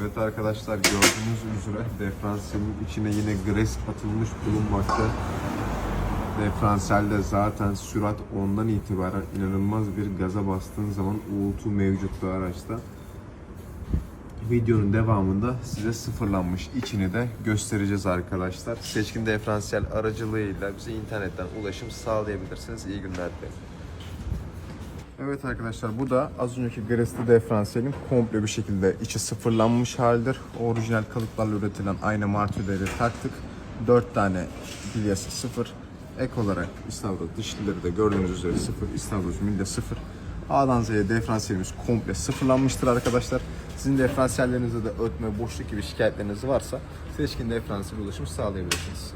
Evet arkadaşlar gördüğünüz üzere diferansiyelin içine yine gres atılmış bulunmakta. Diferansiyelde zaten sürat ondan itibaren inanılmaz bir gaza bastığın zaman uğultu mevcuttu araçta. Videonun devamında size sıfırlanmış içini de göstereceğiz arkadaşlar. Seçkin diferansiyel aracılığıyla bize internetten ulaşım sağlayabilirsiniz. İyi günler dilerim. Evet arkadaşlar bu da az önceki Gresti diferansiyelin komple bir şekilde içi sıfırlanmış halidir. Orijinal kalıplarla üretilen aynı martüleri taktık. 4 tane bilyası sıfır. Ek olarak istavroz dişlileri de gördüğünüz üzere sıfır. İstavroz milde sıfır. A'dan Z'ye diferansiyelimiz komple sıfırlanmıştır arkadaşlar. Sizin diferansiyellerinizde de ötme, boşluk gibi şikayetleriniz varsa seçkin diferansiyel ulaşım sağlayabilirsiniz.